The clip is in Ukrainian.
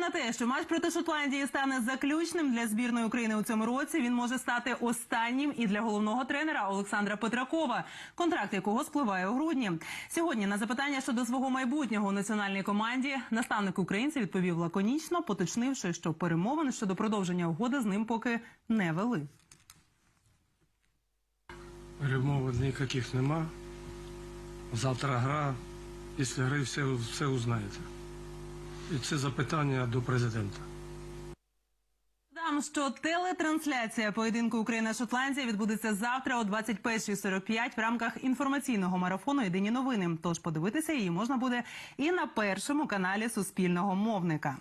на те, що матч проти Шотландії стане заключним для збірної України у цьому році. Він може стати останнім і для головного тренера Олександра Петракова, контракт якого спливає у грудні. Сьогодні на запитання щодо свого майбутнього у національній команді наставник українця відповів лаконічно, поточнивши, що перемовин щодо продовження угоди з ним поки не вели. Перемовин ніяких нема. Завтра гра. Після гри все, все узнаєте. Це запитання до президента. Дам, що телетрансляція поєдинку Україна-Шотландія відбудеться завтра о 21.45 в рамках інформаційного марафону Єдині новини. Тож подивитися її можна буде і на першому каналі Суспільного мовника.